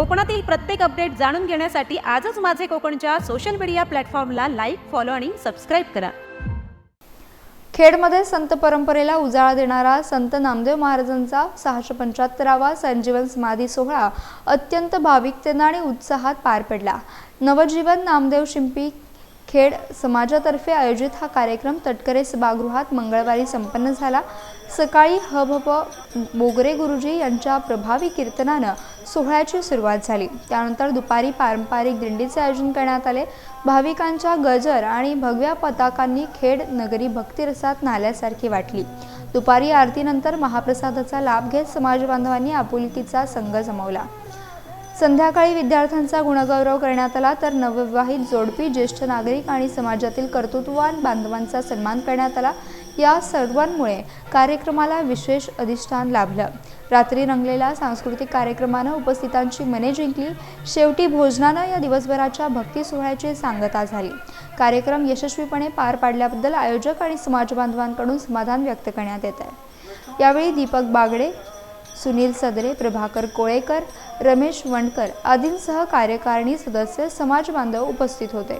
कोकणातील प्रत्येक अपडेट जाणून घेण्यासाठी आजच माझे कोकणच्या सोशल मीडिया प्लॅटफॉर्मला लाईक फॉलो आणि सबस्क्राईब करा. खेडमध्ये संत परंपरेला उजाळा देणारा संत नामदेव महाराजांचा सहाशे पंच्याहत्तरावा संजीवन समाधी सोहळा अत्यंत भाविकतेनं आणि उत्साहात पार पडला. नवजीवन नामदेव शिंपी खेड समाजातर्फे आयोजित हा कार्यक्रम तटकरे सभागृहात मंगळवारी संपन्न झाला. सकाळी हभप बोगरे गुरुजी यांच्या प्रभावी कीर्तनानं सोहळ्याची सुरुवात झाली. त्यानंतर दुपारी पारंपरिक दिंडीचे आयोजन करण्यात आले. भाविकांच्या गजर आणि भगव्या पताकांनी खेड नगरी भक्तिरसात नाल्यासारखी वाटली. दुपारी आरतीनंतर महाप्रसादाचा लाभ घेत समाजबांधवांनी आपुलकीचा संघ जमवला. संध्याकाळी विद्यार्थ्यांचा गुणगौरव करण्यात आला तर नवविवाहित जोडपी ज्येष्ठ नागरिक आणि समाजातील कर्तृत्ववान बांधवांचा सन्मान करण्यात आला. या सर्वांमुळे कार्यक्रमाला विशेष अधिष्ठान लाभलं. रात्री रंगलेल्या सांस्कृतिक कार्यक्रमानं उपस्थितांची मने जिंकली. शेवटी भोजनानं या दिवसभराच्या भक्ती सोहळ्याची सांगता झाली. कार्यक्रम यशस्वीपणे पार पाडल्याबद्दल आयोजक आणि समाज बांधवांकडून समाधान व्यक्त करण्यात येत आहे यावेळी दीपक बागडे सुनील सदरे प्रभाकर कोळेकर रमेश वणकर आदींसह कार्यकारिणी सदस्य समाज बांधव उपस्थित होते.